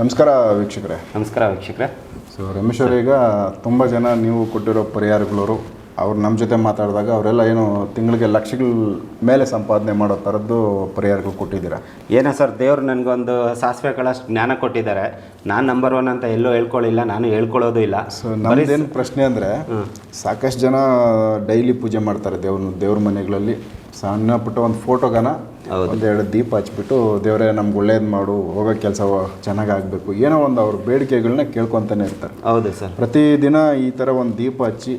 ನಮಸ್ಕಾರ ವೀಕ್ಷಕರೇ. ನಮಸ್ಕಾರ ವೀಕ್ಷಕರೇ. ಸೊ ರಮೇಶ್ ಅವರು ಈಗ ತುಂಬ ಜನ ನೀವು ಕೊಟ್ಟಿರೋ ಪರಿಹಾರಗಳವರು ಅವ್ರು ನಮ್ಮ ಜೊತೆ ಮಾತಾಡಿದಾಗ ಅವರೆಲ್ಲ ಏನು ತಿಂಗಳಿಗೆ ಲಕ್ಷಗಳ ಮೇಲೆ ಸಂಪಾದನೆ ಮಾಡೋ ಥರದ್ದು ಪರಿಹಾರಗಳು ಕೊಟ್ಟಿದ್ದೀರಾ? ಏನೋ ಸರ್ ದೇವರು ನನಗೊಂದು ಸಾಸಿವೆ ಕಾಳಷ್ಟು ಜ್ಞಾನ ಕೊಟ್ಟಿದ್ದಾರೆ. ನಾನು ನಂಬರ್ ಒನ್ ಅಂತ ಎಲ್ಲೂ ಹೇಳ್ಕೊಳ್ಳಿಲ್ಲ ನಾನು ಹೇಳ್ಕೊಳ್ಳೋದು ಇಲ್ಲ. ಸೊ ನಮ್ಮದೇನು ಪ್ರಶ್ನೆ ಅಂದರೆ ಸಾಕಷ್ಟು ಜನ ಡೈಲಿ ಪೂಜೆ ಮಾಡ್ತಾರೆ ದೇವ್ರನ್ನ ದೇವ್ರ ಮನೆಗಳಲ್ಲಿ. ಸಣ್ಣ ಪುಟ್ಟ ಒಂದು ಫೋಟೋಗನ ಒಂದೆರಡು ದೀಪ ಹಚ್ಬಿಟ್ಟು ದೇವರೇ ನಮ್ಗೆ ಒಳ್ಳೇದು ಮಾಡು ಹೋಗೋ ಕೆಲಸ ಚೆನ್ನಾಗಿ ಆಗಬೇಕು. ಏನೋ ಒಂದು ಅವ್ರ ಬೇಡಿಕೆಗಳನ್ನ ಕೇಳ್ಕೊತಾನೆ ಇರ್ತಾರೆ. ಹೌದು ಸರ್. ಪ್ರತಿದಿನ ಈ ಥರ ಒಂದು ದೀಪ ಹಚ್ಚಿ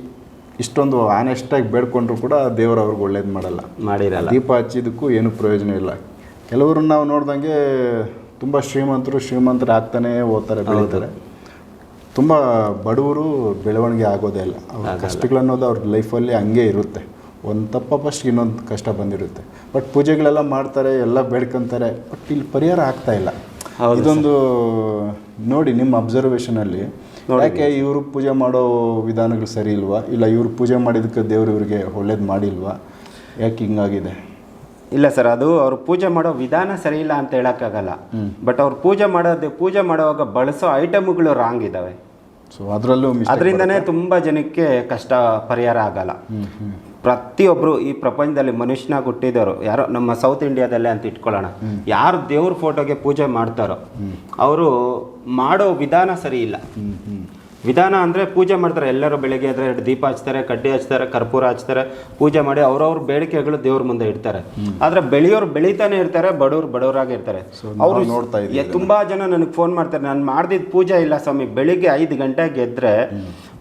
ಇಷ್ಟೊಂದು ಆನೆಸ್ಟಾಗಿ ಬೇಡ್ಕೊಂಡ್ರು ಕೂಡ ದೇವರು ಅವ್ರಿಗೆ ಒಳ್ಳೇದು ಮಾಡಲ್ಲ. ಮಾಡಿರಲ್ಲ. ದೀಪ ಹಚ್ಚಿದಕ್ಕೂ ಏನು ಪ್ರಯೋಜನ ಇಲ್ಲ. ಕೆಲವ್ರನ್ನ ನಾವು ನೋಡ್ದಂಗೆ ತುಂಬ ಶ್ರೀಮಂತರು ಶ್ರೀಮಂತರು ಆಗ್ತಾನೆ ಹೋಗ್ತಾರೆ ಬೆಳೀತಾರೆ. ತುಂಬ ಬಡವರು ಬೆಳವಣಿಗೆ ಆಗೋದೇ ಇಲ್ಲ. ಅವ್ರ ಕಷ್ಟಗಳನ್ನೋದು ಅವ್ರ ಲೈಫಲ್ಲಿ ಹಂಗೆ ಇರುತ್ತೆ. ಒಂದು ತಪ್ಪ ಫಸ್ಟ್ ಇನ್ನೊಂದು ಕಷ್ಟ ಬಂದಿರುತ್ತೆ. ಬಟ್ ಪೂಜೆಗಳೆಲ್ಲ ಮಾಡ್ತಾರೆ ಎಲ್ಲ ಬೇಡ್ಕೊಂತಾರೆ ಬಟ್ ಇಲ್ಲಿ ಪರಿಹಾರ ಆಗ್ತಾ ಇಲ್ಲ. ಇದೊಂದು ನೋಡಿ ನಿಮ್ಮ ಅಬ್ಸರ್ವೇಷನಲ್ಲಿ ಯಾಕೆ ಇವರು ಪೂಜೆ ಮಾಡೋ ವಿಧಾನಗಳು ಸರಿ ಇಲ್ವಾ? ಇಲ್ಲ ಇವರು ಪೂಜೆ ಮಾಡಿದಕ್ಕೆ ದೇವ್ರು ಇವರಿಗೆ ಒಳ್ಳೇದು ಮಾಡಿಲ್ವಾ? ಯಾಕೆ ಹಿಂಗಾಗಿದೆ? ಇಲ್ಲ ಸರ್ ಅದು ಅವ್ರು ಪೂಜೆ ಮಾಡೋ ವಿಧಾನ ಸರಿ ಇಲ್ಲ ಅಂತ ಹೇಳೋಕ್ಕಾಗಲ್ಲ. ಬಟ್ ಅವ್ರು ಪೂಜೆ ಮಾಡೋದು ಪೂಜೆ ಮಾಡುವಾಗ ಬಳಸೋ ಐಟಮ್ಗಳು ರಾಂಗ್ ಇದ್ದಾವೆ ಸೊ ಅದರಲ್ಲೂ ಅದರಿಂದನೇ ತುಂಬ ಜನಕ್ಕೆ ಕಷ್ಟ ಪರಿಹಾರ ಆಗಲ್ಲ. ಪ್ರತಿಯೊಬ್ಬರು ಈ ಪ್ರಪಂಚದಲ್ಲಿ ಮನುಷ್ಯನಾಗ ಹುಟ್ಟಿದವರು ಯಾರೋ ನಮ್ಮ ಸೌತ್ ಇಂಡಿಯಾದಲ್ಲೇ ಅಂತ ಇಟ್ಕೊಳ್ಳೋಣ. ಯಾರು ದೇವ್ರ ಫೋಟೋಗೆ ಪೂಜೆ ಮಾಡ್ತಾರೋ ಅವರು ಮಾಡೋ ವಿಧಾನ ಸರಿ ಇಲ್ಲ. ವಿಧಾನ ಅಂದರೆ ಪೂಜೆ ಮಾಡ್ತಾರೆ. ಎಲ್ಲರೂ ಬೆಳಗ್ಗೆ ಆದರೆ ಎರಡು ದೀಪ ಹಚ್ತಾರೆ ಕಡ್ಡಿ ಹಚ್ತಾರೆ ಕರ್ಪೂರ ಹಚ್ತಾರೆ ಪೂಜೆ ಮಾಡಿ ಅವ್ರವ್ರ ಬೇಡಿಕೆಗಳು ದೇವ್ರ ಮುಂದೆ ಇಡ್ತಾರೆ. ಆದರೆ ಬೆಳೆಯೋರು ಬೆಳೀತಾನೆ ಇರ್ತಾರೆ ಬಡವ್ರು ಬಡವರಾಗಿ ಇರ್ತಾರೆ. ಅವರು ನೋಡ್ತಾ ತುಂಬಾ ಜನ ನನಗೆ ಫೋನ್ ಮಾಡ್ತಾರೆ. ನಾನು ಮಾಡ್ದಿದ್ದು ಪೂಜೆ ಇಲ್ಲ ಸ್ವಾಮಿ ಬೆಳಿಗ್ಗೆ ಐದು ಗಂಟೆಗೆ ಎದ್ರೆ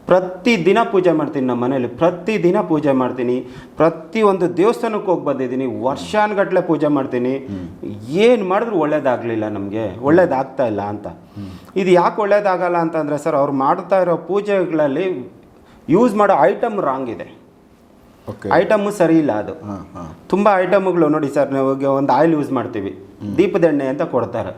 ಪ್ರತಿ ದಿನ ಪೂಜೆ ಮಾಡ್ತೀನಿ ನಮ್ಮ ಮನೇಲಿ. ಪ್ರತಿ ದಿನ ಪೂಜೆ ಮಾಡ್ತೀನಿ. ಪ್ರತಿ ಒಂದು ದೇವಸ್ಥಾನಕ್ಕೆ ಹೋಗಿ ಬಂದಿದ್ದೀನಿ. ವರ್ಷಾನುಗಟ್ಲೆ ಪೂಜೆ ಮಾಡ್ತೀನಿ. ಏನು ಮಾಡಿದ್ರು ಒಳ್ಳೇದಾಗಲಿಲ್ಲ ನಮಗೆ. ಒಳ್ಳೇದಾಗ್ತಾ ಇಲ್ಲ ಅಂತ. ಇದು ಯಾಕೆ ಒಳ್ಳೇದಾಗಲ್ಲ ಅಂತಂದರೆ ಸರ್ ಅವ್ರು ಮಾಡ್ತಾ ಇರೋ ಪೂಜೆಗಳಲ್ಲಿ ಯೂಸ್ ಮಾಡೋ ಐಟಮ್ ರಾಂಗ್ ಇದೆ. ಓಕೆ ಐಟಮ್ಮು ಸರಿ ಇಲ್ಲ ಅದು. ತುಂಬ ಐಟಮ್ಗಳು ನೋಡಿ ಸರ್ ನಾವು ಒಂದು ಆಯಿಲ್ ಯೂಸ್ ಮಾಡ್ತೀವಿ. ದೀಪದ ಎಣ್ಣೆ ಅಂತ ಕೊಡ್ತಾರೆ.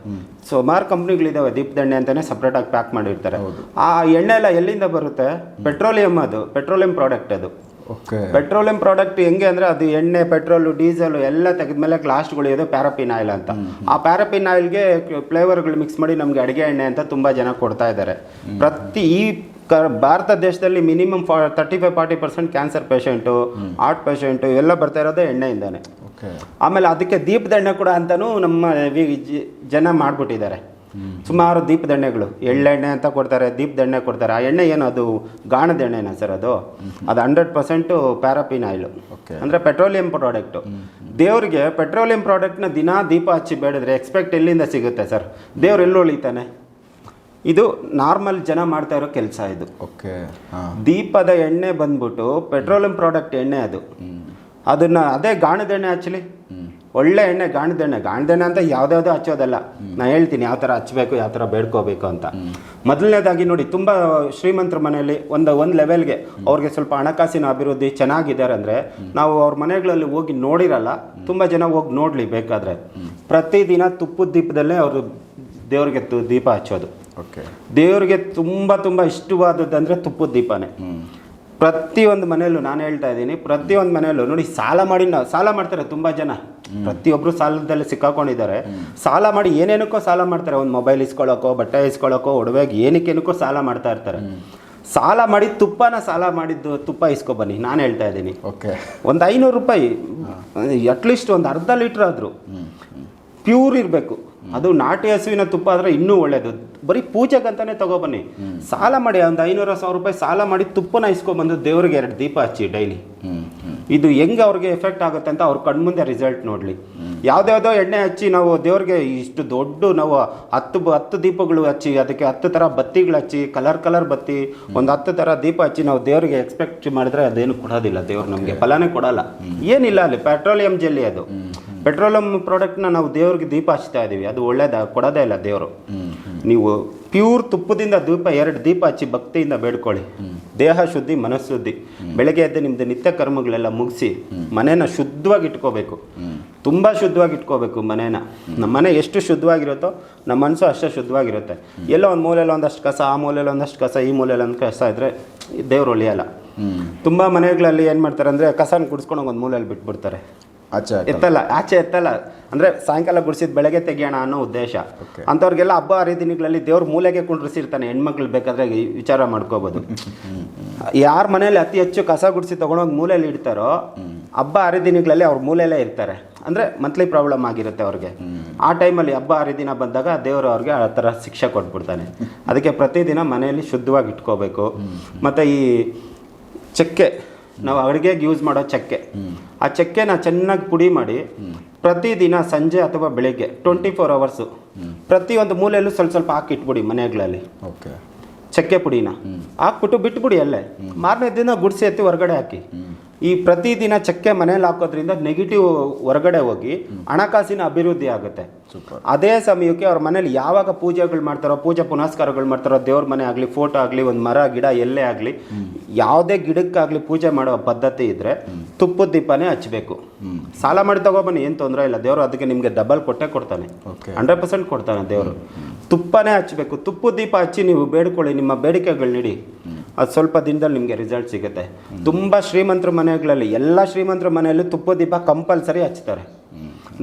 ಸುಮಾರು ಕಂಪ್ನಿಗಳಿದಾವೆ ದೀಪದ ಎಣ್ಣೆ ಅಂತಾನೆ ಸಪ್ರೇಟಾಗಿ ಪ್ಯಾಕ್ ಮಾಡಿರ್ತಾರೆ. ಆ ಎಣ್ಣೆ ಎಲ್ಲ ಎಲ್ಲಿಂದ ಬರುತ್ತೆ? ಪೆಟ್ರೋಲಿಯಂ ಅದು ಪೆಟ್ರೋಲಿಯಂ ಪ್ರಾಡಕ್ಟ್ ಅದು. ಪೆಟ್ರೋಲಿಯಂ ಪ್ರಾಡಕ್ಟ್ ಹೆಂಗೆ ಅಂದ್ರೆ ಅದು ಎಣ್ಣೆ ಪೆಟ್ರೋಲು ಡೀಸೆಲ್ ಎಲ್ಲ ತೆಗೆದ್ಮೇಲೆ ಲಾಸ್ಟ್ ಉಳಿಯೋದು ಪ್ಯಾರಪಿನ್ ಆಯಿಲ್ ಅಂತ. ಆ ಪ್ಯಾರಪಿನ್ ಆಯಿಲ್ಗೆ ಫ್ಲೇವರ್ಗಳು ಮಿಕ್ಸ್ ಮಾಡಿ ನಮ್ಗೆ ಅಡುಗೆ ಎಣ್ಣೆ ಅಂತ ತುಂಬ ಜನ ಕೊಡ್ತಾ ಇದ್ದಾರೆ. ಪ್ರತಿ ಈ ಕ ಭಾರತ ದೇಶದಲ್ಲಿ ಮಿನಿಮಮ್ ಫಾ thirty five forty percent cancer patient heart patient ಎಲ್ಲ ಬರ್ತಾ ಇರೋದೇ ಎಣ್ಣೆಯಿಂದಾನೆ. ಆಮೇಲೆ ಅದಕ್ಕೆ ದೀಪದ ಎಣ್ಣೆ ಕೂಡ ಅಂತಾನು ನಮ್ಮ ಜನ ಮಾಡಿಬಿಟ್ಟಿದ್ದಾರೆ. ಸುಮಾರು ದೀಪದ ಎಣ್ಣೆಗಳು ಎಳ್ಳೆಣ್ಣೆ ಅಂತ ಕೊಡ್ತಾರೆ ದೀಪದ ಎಣ್ಣೆ ಕೊಡ್ತಾರೆ. ಆ ಎಣ್ಣೆ ಏನು ಅದು ಗಾಣದ ಎಣ್ಣೆನಾ ಸರ್ ಅದು? ಅದು hundred percent paraffin oil okay ಅಂದರೆ ಪೆಟ್ರೋಲಿಯಂ ಪ್ರಾಡಕ್ಟು ದೇವ್ರಿಗೆ ಪೆಟ್ರೋಲಿಯಂ ಪ್ರಾಡಕ್ಟ್ನ ದಿನಾ ದೀಪ ಹಚ್ಚಿ ಬೇಡಿದ್ರೆ ಎಕ್ಸ್ಪೆಕ್ಟ್ ಎಲ್ಲಿಂದ ಸಿಗುತ್ತೆ ಸರ್? ದೇವ್ರು ಎಲ್ಲಿ ಉಳಿತಾನೆ? ಇದು ನಾರ್ಮಲ್ ಜನ ಮಾಡ್ತಾ ಇರೋ ಕೆಲಸ ಇದು. ಓಕೆ ದೀಪದ ಎಣ್ಣೆ ಬಂದ್ಬಿಟ್ಟು ಪೆಟ್ರೋಲಿಯಂ ಪ್ರಾಡಕ್ಟ್ ಎಣ್ಣೆ ಅದು. ಅದನ್ನ ಅದೇ ಗಾಣದ ಎಣ್ಣೆ ಹಚ್ಚಲಿ? ಒಳ್ಳೆ ಎಣ್ಣೆ ಗಾಣದ ಎಣ್ಣೆ. ಗಾಣದ ಎಣ್ಣೆ ಅಂತ ಯಾವ್ದಾವ್ದು ಹಚ್ಚೋದಲ್ಲ. ನಾ ಹೇಳ್ತೀನಿ ಯಾವ ಥರ ಹಚ್ಚಬೇಕು ಯಾವ ಥರ ಬೇಡ್ಕೋಬೇಕು ಅಂತ. ಮೊದಲನೇದಾಗಿ ನೋಡಿ ತುಂಬ ಶ್ರೀಮಂತರ ಮನೆಯಲ್ಲಿ ಒಂದು ಒಂದು ಲೆವೆಲ್ಗೆ ಅವ್ರಿಗೆ ಸ್ವಲ್ಪ ಹಣಕಾಸಿನ ಅಭಿವೃದ್ಧಿ ಚೆನ್ನಾಗಿದ್ದಾರೆ ಅಂದರೆ ನಾವು ಅವ್ರ ಮನೆಗಳಲ್ಲಿ ಹೋಗಿ ನೋಡಿರಲ್ಲ ತುಂಬ ಜನ ಹೋಗಿ ನೋಡಲಿ ಬೇಕಾದರೆ. ಪ್ರತಿದಿನ ತುಪ್ಪದ ದೀಪದಲ್ಲೇ ಅವರು ದೇವ್ರಿಗೆ ತು- ದೀಪ ಹಚ್ಚೋದು. ಓಕೆ. ದೇವ್ರಿಗೆ ತುಂಬ ತುಂಬ ಇಷ್ಟವಾದದ್ದಂದ್ರೆ ತುಪ್ಪದ ದೀಪನೇ. ಪ್ರತಿಯೊಂದು ಮನೆಯಲ್ಲೂ ನಾನು ಹೇಳ್ತಾ ಇದ್ದೀನಿ ಪ್ರತಿಯೊಂದು ಮನೆಯಲ್ಲೂ ನೋಡಿ ಸಾಲ ಮಾಡಿ ನಾವು ಸಾಲ ಮಾಡ್ತಾರೆ ತುಂಬ ಜನ. ಪ್ರತಿಯೊಬ್ಬರು ಸಾಲದಲ್ಲಿ ಸಿಕ್ಕಾಕೊಂಡಿದ್ದಾರೆ. ಸಾಲ ಮಾಡಿ ಏನೇನಕ್ಕೋ ಸಾಲ ಮಾಡ್ತಾರೆ. ಒಂದು ಮೊಬೈಲ್ ಇಸ್ಕೊಳ್ಳೋಕೋ ಬಟ್ಟೆ ಇಸ್ಕೊಳ್ಳೋಕೋ ಒಡವೆಗೆ ಏನಕ್ಕೇನಕ್ಕೋ ಸಾಲ ಮಾಡ್ತಾ ಇರ್ತಾರೆ. ಸಾಲ ಮಾಡಿ ತುಪ್ಪನ ಸಾಲ ಮಾಡಿದ್ದು ತುಪ್ಪ ಇಸ್ಕೊ ಬನ್ನಿ. ನಾನು ಹೇಳ್ತಾ ಇದ್ದೀನಿ. ಓಕೆ. ಒಂದು ಐನೂರು ರೂಪಾಯಿ ಅಟ್ಲೀಸ್ಟ್ ಒಂದು ಅರ್ಧ ಲೀಟ್ರ್ ಆದರೂ ಪ್ಯೂರ್ ಇರಬೇಕು. ಅದು ನಾಟಿ ಹಸುವಿನ ತುಪ್ಪ ಆದರೆ ಇನ್ನೂ ಒಳ್ಳೇದು. ಬರೀ ಪೂಜೆಗಂತಾನೆ ತಗೊಬನ್ನಿ ಸಾಲ ಮಾಡಿ ಒಂದು ಐನೂರು ಸಾವಿರ ರೂಪಾಯಿ ಸಾಲ ಮಾಡಿ ತುಪ್ಪನ ಇಸ್ಕೊಂಬಂದು ದೇವ್ರಿಗೆ ಎರಡು ದೀಪ ಹಚ್ಚಿ ಡೈಲಿ. ಇದು ಹೆಂಗೆ ಅವ್ರಿಗೆ ಎಫೆಕ್ಟ್ ಆಗುತ್ತೆ ಅಂತ ಅವ್ರ ಕಣ್ಮುಂದೆ ರಿಸಲ್ಟ್ ನೋಡಲಿ. ಯಾವುದ್ಯಾವುದೋ ಎಣ್ಣೆ ಹಚ್ಚಿ ನಾವು ದೇವ್ರಿಗೆ ಇಷ್ಟು ದೊಡ್ಡ ನಾವು ಹತ್ತು ಹತ್ತು ದೀಪಗಳು ಹಚ್ಚಿ ಅದಕ್ಕೆ ಹತ್ತು ಥರ ಬತ್ತಿಗಳು ಹಚ್ಚಿ ಕಲರ್ ಕಲರ್ ಬತ್ತಿ ಒಂದು ಹತ್ತು ಥರ ದೀಪ ಹಚ್ಚಿ ನಾವು ದೇವ್ರಿಗೆ ಎಕ್ಸ್ಪೆಕ್ಟ್ ಮಾಡಿದ್ರೆ ಅದೇನು ಕೊಡೋದಿಲ್ಲ. ದೇವ್ರು ನಮಗೆ ಫಲನೇ ಕೊಡಲ್ಲ. ಏನಿಲ್ಲ ಅಲ್ಲಿ ಪೆಟ್ರೋಲಿಯಂ ಜೆಲ್ಲಿ ಅದು. ಪೆಟ್ರೋಲಿಯಂ ಪ್ರಾಡಕ್ಟ್ನ ನಾವು ದೇವ್ರಿಗೆ ದೀಪ ಹಚ್ತಾ ಇದ್ದೀವಿ ಅದು ಒಳ್ಳೇದ ಕೊಡೋದೇ ಇಲ್ಲ ದೇವರು. ನೀವು ಪ್ಯೂರ್ ತುಪ್ಪದಿಂದ ದೀಪ ಎರಡು ದೀಪ ಹಚ್ಚಿ ಭಕ್ತಿಯಿಂದ ಬೇಡ್ಕೊಳ್ಳಿ. ದೇಹ ಶುದ್ಧಿ ಮನಃಶುದ್ಧಿ ಬೆಳಗ್ಗೆ ಎದ್ದು ನಿಮ್ದು ನಿತ್ಯ ಕರ್ಮಗಳೆಲ್ಲ ಮುಗಿಸಿ ಮನೇನ ಶುದ್ಧವಾಗಿ ಇಟ್ಕೋಬೇಕು. ತುಂಬ ಶುದ್ಧವಾಗಿ ಇಟ್ಕೋಬೇಕು ಮನೇನ ನಮ್ಮ ಮನೆ ಎಷ್ಟು ಶುದ್ಧವಾಗಿರುತ್ತೋ ನಮ್ಮ ಮನಸ್ಸು ಅಷ್ಟೇ ಶುದ್ಧವಾಗಿರುತ್ತೆ. ಎಲ್ಲೋ ಒಂದು ಮೂಲೆಯಲ್ಲಿ ಒಂದಷ್ಟು ಕಸ ಆ ಮೂಲೆಯಲ್ಲಿ ಒಂದಷ್ಟು ಕಸ ಈ ಮೂಲೆಯಲ್ಲಿ ಒಂದು ಕಸ ಇದ್ದರೆ ದೇವ್ರು ಒಲಿಯಲ್ಲ ತುಂಬ ಮನೆಗಳಲ್ಲಿ ಏನು ಮಾಡ್ತಾರೆ ಅಂದರೆ ಕಸನ ಕುಡಿಸ್ಕೊಂಡು ಒಂದು ಮೂಲೆಯಲ್ಲಿ ಬಿಟ್ಬಿಡ್ತಾರೆ. ಎತ್ತಲ್ಲ ಆಚೆ ಎತ್ತಲ್ಲ. ಅಂದ್ರೆ ಸಾಯಂಕಾಲ ಗುಡಿಸಿದ ಬೆಳಗ್ಗೆ ತೆಗಿಯೋಣ ಅನ್ನೋ ಉದ್ದೇಶ. ಅಂತವ್ರಿಗೆಲ್ಲ ಅಂಥವ್ರಿಗೆಲ್ಲ ಹಬ್ಬ ಹರಿದಿನಗಳಲ್ಲಿ ದೇವ್ರ ಮೂಲೆಗೆ ಕುಂಡ್ರಿಸಿರ್ತಾನೆ ಹೆಣ್ಮಕ್ಳು ಬೇಕಾದ್ರೆ ವಿಚಾರ ಮಾಡ್ಕೋಬೋದು. ಯಾರ ಮನೇಲಿ ಅತಿ ಹೆಚ್ಚು ಕಸ ಗುಡಿಸಿ ತೊಗೊಂಡೋಗಿ ಮೂಲೆಯಲ್ಲಿ ಇಡ್ತಾರೋ ಹಬ್ಬ ಹರಿದಿನಗಳಲ್ಲಿ ಅವ್ರ ಮೂಲೆಯಲ್ಲೇ ಇರ್ತಾರೆ. ಅಂದರೆ ಮಂತ್ಲಿ ಪ್ರಾಬ್ಲಮ್ ಆಗಿರುತ್ತೆ ಅವ್ರಿಗೆ. ಆ ಟೈಮಲ್ಲಿ ಹಬ್ಬ ಹರಿದಿನ ಬಂದಾಗ ದೇವರು ಅವ್ರಿಗೆ ಆ ಥರ ಶಿಕ್ಷೆ ಕೊಟ್ಬಿಡ್ತಾನೆ. ಅದಕ್ಕೆ ಪ್ರತಿದಿನ ಮನೆಯಲ್ಲಿ ಶುದ್ಧವಾಗಿ ಇಟ್ಕೋಬೇಕು. ಮತ್ತು ಈ ಚಕ್ಕೆ ನಾವು ಅಡುಗೆಗೆ ಯೂಸ್ ಮಾಡೋ ಚಕ್ಕೆ. ಆ ಚಕ್ಕೆನ ಚೆನ್ನಾಗಿ ಪುಡಿ ಮಾಡಿ ಪ್ರತಿದಿನ ಸಂಜೆ ಅಥವಾ ಬೆಳಿಗ್ಗೆ ಟ್ವೆಂಟಿ ಫೋರ್ ಅವರ್ಸು ಪ್ರತಿಯೊಂದು ಮೂಲೆಯಲ್ಲೂ ಸ್ವಲ್ಪ ಸ್ವಲ್ಪ ಹಾಕಿ ಇಟ್ಬಿಡಿ ಮನೆಗಳಲ್ಲಿ. ಓಕೆ. ಚಕ್ಕೆ ಪುಡಿನ. ಹಾಕ್ಬಿಟ್ಟು ಬಿಟ್ಬಿಡಿ ಅಲ್ಲೇ. ಮಾರನೇ ದಿನ ಗುಡಿಸಿ ಎತ್ತಿ ಹೊರಗಡೆ ಹಾಕಿ. ಈ ಪ್ರತಿದಿನ ಚಕ್ಕೆ ಮನೇಲಿ ಹಾಕೋದ್ರಿಂದ ನೆಗೆಟಿವ್ ಹೊರಗಡೆ ಹೋಗಿ ಹಣಕಾಸಿನ ಅಭಿವೃದ್ಧಿ ಆಗುತ್ತೆ. ಅದೇ ಸಮಯಕ್ಕೆ ಅವ್ರ ಮನೇಲಿ ಯಾವಾಗ ಪೂಜೆಗಳು ಮಾಡ್ತಾರೋ ಪೂಜೆ ಪುನಸ್ಕಾರಗಳು ಮಾಡ್ತಾರೋ ದೇವ್ರ ಮನೆ ಆಗಲಿ ಫೋಟೋ ಆಗಲಿ ಒಂದು ಮರ ಗಿಡ ಎಲ್ಲೇ ಆಗಲಿ ಯಾವುದೇ ಗಿಡಕ್ಕಾಗಲಿ ಪೂಜೆ ಮಾಡೋ ಪದ್ಧತಿ ಇದ್ದರೆ ತುಪ್ಪದ ದೀಪನೇ ಹಚ್ಚಬೇಕು ಸಾಲ ಮಾಡಿ ತಗೊಬನ್ನಿ ಏನು ತೊಂದರೆ ಇಲ್ಲ. ದೇವರು ಅದಕ್ಕೆ ನಿಮಗೆ ಡಬಲ್ ಕೊಟ್ಟೆ ಕೊಡ್ತಾನೆ. ಹಂಡ್ರೆಡ್ ಪರ್ಸೆಂಟ್ ಕೊಡ್ತಾನೆ ದೇವರು. ತುಪ್ಪನೇ ಹಚ್ಚಬೇಕು ತುಪ್ಪು ದೀಪ ಹಚ್ಚಿ ನೀವು ಬೇಡ್ಕೊಳ್ಳಿ ನಿಮ್ಮ ಬೇಡಿಕೆಗಳು ನೀಡಿ. ಅದು ಸ್ವಲ್ಪ ದಿನದಲ್ಲಿ ನಿಮಗೆ ರಿಸಲ್ಟ್ ಸಿಗುತ್ತೆ. ತುಂಬ ಶ್ರೀಮಂತರ ಮನೆಗಳಲ್ಲಿ ಎಲ್ಲ ಶ್ರೀಮಂತರ ಮನೆಯಲ್ಲೂ ತುಪ್ಪ ದೀಪ ಕಂಪಲ್ಸರಿ ಹಚ್ತಾರೆ.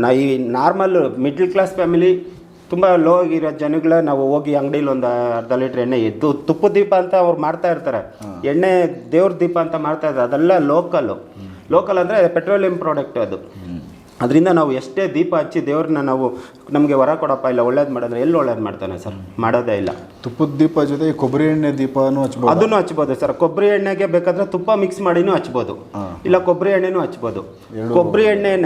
ನಾ ಈ ನಾರ್ಮಲ್ ಮಿಡ್ಲ್ ಕ್ಲಾಸ್ ಫ್ಯಾಮಿಲಿ ತುಂಬ ಲೋ ಇರೋ ಜನಗಳ ನಾವು ಹೋಗಿ ಅಂಗಡಿಲಿ ಒಂದು ಅರ್ಧ ಲೀಟ್ರ್ ಎಣ್ಣೆ ಇದ್ದು ತುಪ್ಪು ದೀಪ ಅಂತ ಅವ್ರು ಮಾಡ್ತಾ ಇರ್ತಾರೆ. ಎಣ್ಣೆ ದೇವ್ರ ದೀಪ ಅಂತ ಮಾಡ್ತಾ ಇರ್ತಾರೆ. ಅದೆಲ್ಲ ಲೋಕಲ್ಲು ಲೋಕಲ್ ಅಂದರೆ ಪೆಟ್ರೋಲಿಯಂ ಪ್ರಾಡಕ್ಟ್ ಅದು. ಅದರಿಂದ ನಾವು ಎಷ್ಟೇ ದೀಪ ಹಚ್ಚಿ ದೇವ್ರನ್ನ ನಾವು ನಮಗೆ ವರ ಕೊಡಪ್ಪ ಇಲ್ಲ ಒಳ್ಳೇದು ಮಾಡಿದ್ರೆ ಎಲ್ಲಿ ಒಳ್ಳೇದು ಮಾಡ್ತಾನೆ ಸರ್? ಮಾಡೋದೇ ಇಲ್ಲ. ತುಪ್ಪದ ದೀಪ ಜೊತೆ ಕೊಬ್ಬರಿ ಎಣ್ಣೆ ದೀಪನೂ ಹಚ್ಬೋದು. ಅದನ್ನು ಹಚ್ಬೋದು ಸರ್. ಕೊಬ್ಬರಿ ಎಣ್ಣೆಗೆ ಬೇಕಾದ್ರೆ ತುಪ್ಪ ಮಿಕ್ಸ್ ಮಾಡಿನೂ ಹಚ್ಬೋದು. ಇಲ್ಲ ಕೊಬ್ಬರಿ ಎಣ್ಣೆನೂ ಹಚ್ಬೋದು. ಕೊಬ್ಬರಿ ಎಣ್ಣೆನ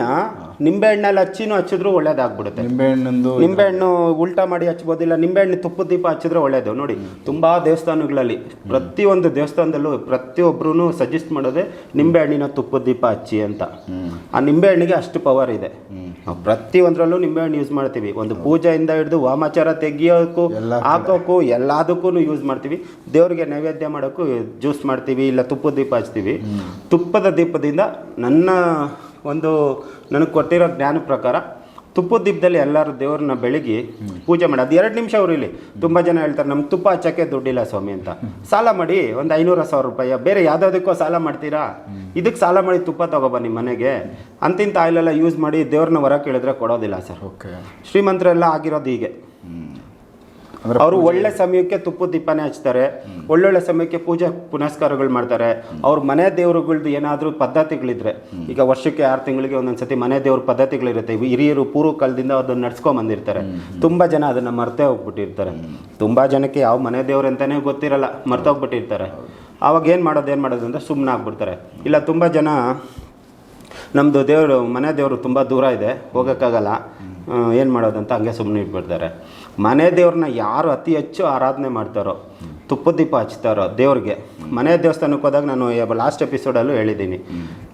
ನಿಂಬೆ ಎಣ್ಣೆಲಿ ಹಚ್ಚಿನೂ ಹಚ್ಚಿದ್ರು ಒಳ್ಳೇದಾಗ್ಬಿಡುತ್ತೆ. ನಿಂಬೆಹಣ್ಣು ನಿಂಬೆಹಣ್ಣು ಉಲ್ಟಾ ಮಾಡಿ ಹಚ್ಬೋದು ಇಲ್ಲ ನಿಂಬೆಹಣ್ಣು ತುಪ್ಪದ ದೀಪ ಹಚ್ಚಿದ್ರೆ ಒಳ್ಳೇದು. ನೋಡಿ ತುಂಬಾ ದೇವಸ್ಥಾನಗಳಲ್ಲಿ ಪ್ರತಿಯೊಂದು ದೇವಸ್ಥಾನದಲ್ಲೂ ಪ್ರತಿಯೊಬ್ಬರೂ ಸಜೆಸ್ಟ್ ಮಾಡೋದೇ ನಿಂಬೆಹಣ್ಣಿನ ತುಪ್ಪದ ದೀಪ ಹಚ್ಚಿ ಅಂತ. ಆ ನಿಂಬೆಹಣ್ಣಿಗೆ ಅಷ್ಟು ಪವರ್ ಇದೆ. ನಾವು ಪ್ರತಿಯೊಂದರಲ್ಲೂ ನಿಂಬೆಹಣ್ಣು ಯೂಸ್ ಮಾಡ್ತೀವಿ. ಒಂದು ಪೂಜೆಯಿಂದ ಹಿಡಿದು ವಾಮಾಚಾರ ತೆಗಿಯೋಕ್ಕೂ ಹಾಕೋಕ್ಕೂ ಎಲ್ಲದಕ್ಕೂ ಯೂಸ್ ಮಾಡ್ತೀವಿ. ದೇವ್ರಿಗೆ ನೈವೇದ್ಯ ಮಾಡೋಕ್ಕೂ ಜ್ಯೂಸ್ ಮಾಡ್ತೀವಿ ಇಲ್ಲ ತುಪ್ಪದ ದೀಪ ಹಚ್ತೀವಿ. ತುಪ್ಪದ ದೀಪದಿಂದ ನನ್ನ ಒಂದು ನನಗೆ ಕೊಟ್ಟಿರೋ ಜ್ಞಾನ ಪ್ರಕಾರ ತುಪ್ಪದ ದೀಪದಲ್ಲಿ ಎಲ್ಲರೂ ದೇವ್ರನ್ನ ಬೆಳಗಿ ಪೂಜೆ ಮಾಡಿ. ಅದು ಎರಡು ನಿಮಿಷ ಅವರು ಇಲ್ಲಿ. ತುಂಬ ಜನ ಹೇಳ್ತಾರೆ ನಮ್ಗೆ ತುಪ್ಪ ಹಚ್ಚಕ್ಕೆ ದುಡ್ಡಿಲ್ಲ ಸ್ವಾಮಿ ಅಂತ. ಸಾಲ ಮಾಡಿ ಒಂದು ಐನೂರು ಸಾವಿರ ರೂಪಾಯಿ ಬೇರೆ ಯಾವುದಾದಕ್ಕೋ ಸಾಲ ಮಾಡ್ತೀರಾ? ಇದಕ್ಕೆ ಸಾಲ ಮಾಡಿ ತುಪ್ಪ ತಗೊಬನ್ನಿ ಮನೆಗೆ. ಅಂತಿಂತ ಆಯಿಲೆಲ್ಲ ಯೂಸ್ ಮಾಡಿ ದೇವ್ರನ್ನ ಹೊರ ಕೇಳಿದ್ರೆ ಕೊಡೋದಿಲ್ಲ ಸರ್. ಓಕೆ ಶ್ರೀಮಂತರೆಲ್ಲ ಆಗಿರೋದು ಹೀಗೆ. ಅವರು ಒಳ್ಳೆ ಸಮಯಕ್ಕೆ ತುಪ್ಪ ದೀಪನೇ ಹಚ್ತಾರೆ. ಒಳ್ಳೊಳ್ಳೆ ಸಮಯಕ್ಕೆ ಪೂಜೆ ಪುನಸ್ಕಾರಗಳು ಮಾಡ್ತಾರೆ. ಅವ್ರ ಮನೆ ದೇವರುಗಳ್ದು ಏನಾದರೂ ಪದ್ಧತಿಗಳಿದ್ರೆ ಈಗ ವರ್ಷಕ್ಕೆ ಆರು ತಿಂಗಳಿಗೆ ಒಂದೊಂದ್ಸತಿ ಮನೆ ದೇವ್ರ ಪದ್ಧತಿಗಳಿರುತ್ತೆ. ಹಿರಿಯರು ಪೂರ್ವ ಕಾಲದಿಂದ ಅದನ್ನ ನಡ್ಸ್ಕೊಂಡ್ ಬಂದಿರ್ತಾರೆ. ತುಂಬ ಜನ ಅದನ್ನ ಮರ್ತೇ ಹೋಗ್ಬಿಟ್ಟಿರ್ತಾರೆ. ತುಂಬ ಜನಕ್ಕೆ ಯಾವ ಮನೆ ದೇವ್ರಂತಾನೆ ಗೊತ್ತಿರಲ್ಲ. ಮರ್ತೋಗ್ಬಿಟ್ಟಿರ್ತಾರೆ ಆವಾಗ ಏನು ಮಾಡೋದು ಏನು ಮಾಡೋದು ಅಂತ ಸುಮ್ಮನೆ ಆಗ್ಬಿಡ್ತಾರೆ ಇಲ್ಲ ತುಂಬ ಜನ ನಮ್ಮದು ದೇವರು ಮನೆ ದೇವರು ತುಂಬ ದೂರ ಇದೆ. ಹೋಗೋಕ್ಕಾಗಲ್ಲ. ಏನು ಮಾಡೋದಂತ ಹಂಗೆ ಸುಮ್ಮನೆ ಇಟ್ಬಿಡ್ತಾರೆ. ಮನೆ ದೇವ್ರನ್ನ ಯಾರು ಅತಿ ಹೆಚ್ಚು ಆರಾಧನೆ ಮಾಡ್ತಾರೋ ತುಪ್ಪ ದೀಪ ಹಚ್ತಾರೋ ದೇವ್ರಿಗೆ. ಮನೆ ದೇವಸ್ಥಾನಕ್ಕೆ ಹೋದಾಗ ನಾನು ಲಾಸ್ಟ್ ಎಪಿಸೋಡಲ್ಲೂ ಹೇಳಿದ್ದೀನಿ.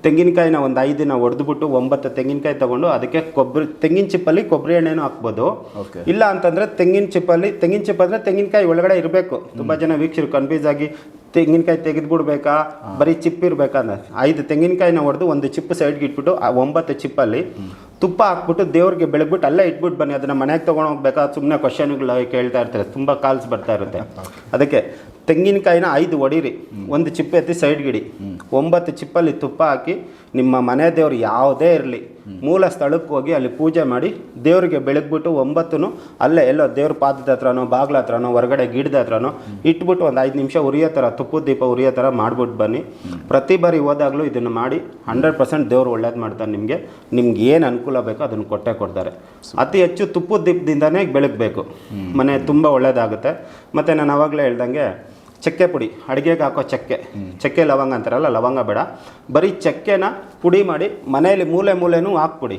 ತೆಂಗಿನಕಾಯಿನ ಒಂದು ಐದು ದಿನ ಒಡೆದ್ಬಿಟ್ಟು ಒಂಬತ್ತು ತೆಂಗಿನಕಾಯಿ ತಗೊಂಡು ಅದಕ್ಕೆ ಕೊಬ್ಬರಿ ತೆಂಗಿನ ಚಿಪ್ಪಲ್ಲಿ ಕೊಬ್ಬರಿ ಎಣ್ಣೆನೂ ಹಾಕ್ಬೋದು. ಇಲ್ಲ ಅಂತಂದರೆ ತೆಂಗಿನ ಚಿಪ್ಪಲ್ಲಿ ತೆಂಗಿನ ಚಿಪ್ಪ ಅಂದರೆ ತೆಂಗಿನಕಾಯಿ ಒಳಗಡೆ ಇರಬೇಕು. ತುಂಬ ಜನ ವೀಕ್ಷಕರು ಕನ್ಫ್ಯೂಸ್ ಆಗಿ ತೆಂಗಿನಕಾಯಿ ತೆಗೆದ್ಬಿಡ್ಬೇಕಾ? ಬರೀ ಚಿಪ್ಪಿರ್ಬೇಕಂದ್ರೆ. ಐದು ತೆಂಗಿನಕಾಯಿನ ಹೊಡೆದು ಒಂದು ಚಿಪ್ಪು ಸೈಡ್ಗೆ ಇಟ್ಬಿಟ್ಟು ಆ ಒಂಬತ್ತು ಚಿಪ್ಪಲ್ಲಿ ತುಪ್ಪ ಹಾಕ್ಬಿಟ್ಟು ದೇವ್ರಿಗೆ ಬೆಳಗ್ಬಿಟ್ಟು ಅಲ್ಲೇ ಇಟ್ಬಿಟ್ಟು ಬನ್ನಿ, ಅದನ್ನ ಮನೆಗೆ ತೊಗೊಂಡು ಹೋಗ್ಬೇಕಾ ಸುಮ್ಮನೆ ಕ್ವಶನ್ಗಳು ಕೇಳ್ತಾ ಇರ್ತಾರೆ. ತುಂಬ ಕಾಲ್ಸ್ ಬರ್ತಾ ಇರುತ್ತೆ. ಅದಕ್ಕೆ ತೆಂಗಿನಕಾಯಿನ ಐದು ಒಡಿರಿ. ಒಂದು ಚಿಪ್ಪು ಎತ್ತಿ ಸೈಡ್ಗಿಡಿ ಒಂಬತ್ತು ಚಿಪ್ಪಲ್ಲಿ ತುಪ್ಪ ಹಾಕಿ ನಿಮ್ಮ ಮನೆ ದೇವ್ರು ಯಾವುದೇ ಇರಲಿ, ಮೂಲ ಸ್ಥಳಕ್ಕೆ ಹೋಗಿ ಅಲ್ಲಿ ಪೂಜೆ ಮಾಡಿ ದೇವರಿಗೆ ಬೆಳಗ್ಬಿಟ್ಟು ಒಂಬತ್ತು ಅಲ್ಲೇ ಎಲ್ಲೋ ದೇವ್ರ ಪಾದದ ಹತ್ರನೋ, ಬಾಗ್ಲ ಹತ್ರನೋ, ಹೊರಗಡೆ ಗಿಡದ ಹತ್ರನೋ ಇಟ್ಬಿಟ್ಟು ಒಂದು ಐದು ನಿಮಿಷ ಉರಿಯೋ ಥರ ತುಪ್ಪದ ದೀಪ ಉರಿಯೋ ಥರ ಮಾಡ್ಬಿಟ್ಟು ಬನ್ನಿ. ಪ್ರತಿ ಬಾರಿ ಹೋದಾಗಲೂ ಇದನ್ನು ಮಾಡಿ ಹಂಡ್ರೆಡ್ ಪರ್ಸೆಂಟ್ ದೇವ್ರು ಒಳ್ಳೇದು ಮಾಡ್ತಾರೆ ನಿಮಗೆ. ನಿಮ್ಗೆ ಏನು ಅನುಕೂಲ ಬೇಕೋ ಅದನ್ನು ಕೊಟ್ಟೇ ಕೊಡ್ತಾರೆ. ಅತಿ ಹೆಚ್ಚು ತುಪ್ಪದ ದೀಪದಿಂದನೇ ಬೆಳಗ್ಬೇಕು. ಮನೆ ತುಂಬ ಒಳ್ಳೇದಾಗುತ್ತೆ. ಮತ್ತು ನಾನು ಆವಾಗಲೇ ಹೇಳ್ದಂಗೆ ಚಕ್ಕೆ ಪುಡಿ, ಅಡುಗೆಗೆ ಹಾಕೋ ಚಕ್ಕೆ. ಚಕ್ಕೆ ಲವಂಗ ಅಂತಾರಲ್ಲ, ಲವಂಗ ಬೇಡ. ಬರೀ ಚಕ್ಕೆನ ಪುಡಿ ಮಾಡಿ ಮನೆಯಲ್ಲಿ ಮೂಲೆ ಮೂಲೆನೂ ಹಾಕ್ಬಿಡಿ.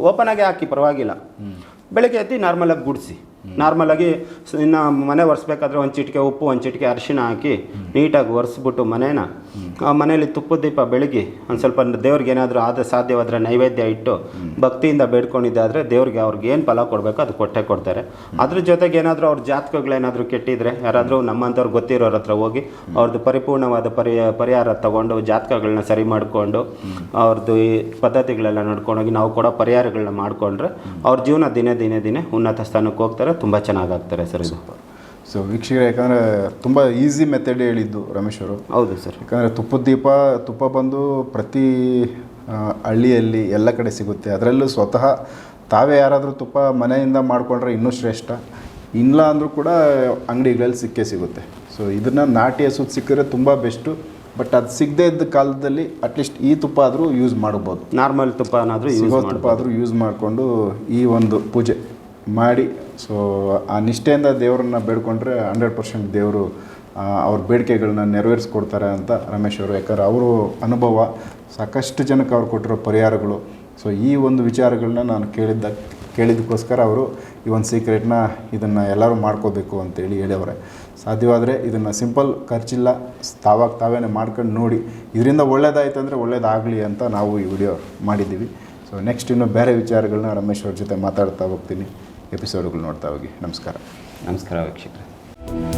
ಓಪನ್ ಆಗಿ ಹಾಕಿ, ಪರವಾಗಿಲ್ಲ. ಬೆಳಗ್ಗೆ ಎತ್ತಿ ನಾರ್ಮಲಾಗಿ ಗುಡಿಸಿ. ನಾರ್ಮಲಾಗಿ ಇನ್ನು ಮನೆ ಒರೆಸ್ಬೇಕಾದ್ರೆ ಒಂದು ಚಿಟಿಕೆ ಉಪ್ಪು, ಒಂದು ಚಿಟಿಕೆ ಅರಿಶಿಣ ಹಾಕಿ ನೀಟಾಗಿ ಒರೆಸ್ಬಿಟ್ಟು ಮನೇನ ಮನೇಲಿ ತುಪ್ಪದ ದೀಪ ಬೆಳಗ್ಗೆ ಒಂದು ಸ್ವಲ್ಪ ದೇವ್ರಿಗೆ ಏನಾದರೂ ಆದ ಸಾಧ್ಯವಾದರೆ ನೈವೇದ್ಯ ಇಟ್ಟು ಭಕ್ತಿಯಿಂದ ಬೇಡ್ಕೊಂಡಿದ್ದಾದರೆ ದೇವ್ರಿಗೆ ಅವ್ರಿಗೆ ಏನು ಫಲ ಕೊಡಬೇಕು ಅದು ಕೊಟ್ಟೆ ಕೊಡ್ತಾರೆ. ಅದ್ರ ಜೊತೆಗೆ ಏನಾದರೂ ಅವ್ರ ಜಾತಕಗಳೇನಾದರೂ ಕೆಟ್ಟಿದ್ರೆ, ಯಾರಾದರೂ ನಮ್ಮಂಥವ್ರು ಗೊತ್ತಿರೋರ ಹತ್ರ ಹೋಗಿ ಅವ್ರದ್ದು ಪರಿಪೂರ್ಣವಾದ ಪರಿ, ಪರಿಹಾರ ತಗೊಂಡು ಜಾತಕಗಳನ್ನ ಸರಿ ಮಾಡಿಕೊಂಡು ಅವ್ರದ್ದು ಈ ಪದ್ಧತಿಗಳೆಲ್ಲ ನೋಡ್ಕೊಂಡೋಗಿ ನಾವು ಕೊಡೋ ಪರಿಹಾರಗಳನ್ನ ಮಾಡಿಕೊಂಡ್ರೆ ಅವ್ರ ಜೀವನ ದಿನೇ ದಿನೇ ದಿನೇ ಉನ್ನತ ಸ್ಥಾನಕ್ಕೆ ಹೋಗ್ತಾರೆ, ತುಂಬ ಚೆನ್ನಾಗಾಗ್ತಾರೆ ಸರ್ ಇದು. ಸೊ ವೀಕ್ಷಕರೇ ಯಾಕಂದರೆ ತುಂಬ ಈಸಿ ಮೆಥಡ್ ಹೇಳಿದ್ದು ರಮೇಶ್ ಅವರು. ಹೌದು ಸರ್. ಯಾಕಂದರೆ ತುಪ್ಪದ ದೀಪ ತುಪ್ಪ ಬಂದು ಪ್ರತಿ ಆ, ಹಳ್ಳಿಯಲ್ಲಿ ಎಲ್ಲ ಕಡೆ ಸಿಗುತ್ತೆ. ಅದರಲ್ಲೂ ಸ್ವತಃ ತಾವೇ ಯಾರಾದರೂ ತುಪ್ಪ ಮನೆಯಿಂದ ಮಾಡಿಕೊಂಡ್ರೆ ಇನ್ನೂ ಶ್ರೇಷ್ಠ. ಇಲ್ಲ ಅಂದರೂ ಕೂಡ ಅಂಗಡಿಗಳಲ್ಲಿ ಸಿಕ್ಕೇ ಸಿಗುತ್ತೆ. ಸೊ ಇದನ್ನು ನಾಟಿ ಹಸುದು ಸಿಕ್ಕಿದ್ರೆ ತುಂಬ ಬೆಸ್ಟು. ಬಟ್ ಅದು ಸಿಗದೇ ಇದ್ದ ಕಾಲದಲ್ಲಿ ಅಟ್ಲೀಸ್ಟ್ ಈ ತುಪ್ಪ ಆದರೂ ಯೂಸ್ ಮಾಡ್ಬೋದು. ನಾರ್ಮಲ್ ತುಪ್ಪ ಏನಾದರೂ ಯೂಸ್ ಸಿಗೋ ತುಪ್ಪ ಆದರೂ ಯೂಸ್ ಮಾಡಿಕೊಂಡು ಈ ಒಂದು ಪೂಜೆ ಮಾಡಿ ಸೊ ಆ ನಿಷ್ಠೆಯಿಂದ ದೇವರನ್ನ ಬೇಡ್ಕೊಂಡ್ರೆ ಹಂಡ್ರೆಡ್ ಪರ್ಸೆಂಟ್ ದೇವರು ಅವ್ರ ಬೇಡಿಕೆಗಳನ್ನ ನೆರವೇರಿಸ್ಕೊಡ್ತಾರೆ ಅಂತ ರಮೇಶ್ ಅವರು. ಯಾಕಂದ್ರೆ ಅವರು ಅನುಭವ, ಸಾಕಷ್ಟು ಜನಕ್ಕೆ ಅವ್ರು ಕೊಟ್ಟಿರೋ ಪರಿಹಾರಗಳು. ಸೊ ಈ ಒಂದು ವಿಚಾರಗಳನ್ನ ನಾನು ಕೇಳಿದ್ದ, ಕೇಳಿದ್ದಕ್ಕೋಸ್ಕರ ಅವರು ಈ ಒಂದು ಸೀಕ್ರೆಟ್ನ ಇದನ್ನು ಎಲ್ಲರೂ ಮಾಡ್ಕೋಬೇಕು ಅಂತೇಳಿ ಹೇಳಿದವರೆ. ಸಾಧ್ಯವಾದರೆ ಇದನ್ನು ಸಿಂಪಲ್ ಖರ್ಚಿಲ್ಲ, ತಾವಾಗ ತಾವೇನೆ ಮಾಡ್ಕೊಂಡು ನೋಡಿ, ಇದರಿಂದ ಒಳ್ಳೇದಾಯ್ತು ಅಂದರೆ ಒಳ್ಳೇದಾಗಲಿ ಅಂತ ನಾವು ಈ ವಿಡಿಯೋ ಮಾಡಿದ್ದೀವಿ. ಸೊ ನೆಕ್ಸ್ಟ್ ಇನ್ನೂ ಬೇರೆ ವಿಚಾರಗಳನ್ನ ರಮೇಶ್ ಅವ್ರ ಜೊತೆ ಮಾತಾಡ್ತಾ ಹೋಗ್ತೀನಿ. ಎಪಿಸೋಡ್ಗಳು ನೋಡ್ತಾ ಹೋಗಿ. ನಮಸ್ಕಾರ. ನಮಸ್ಕಾರ ವೀಕ್ಷಕರೇ.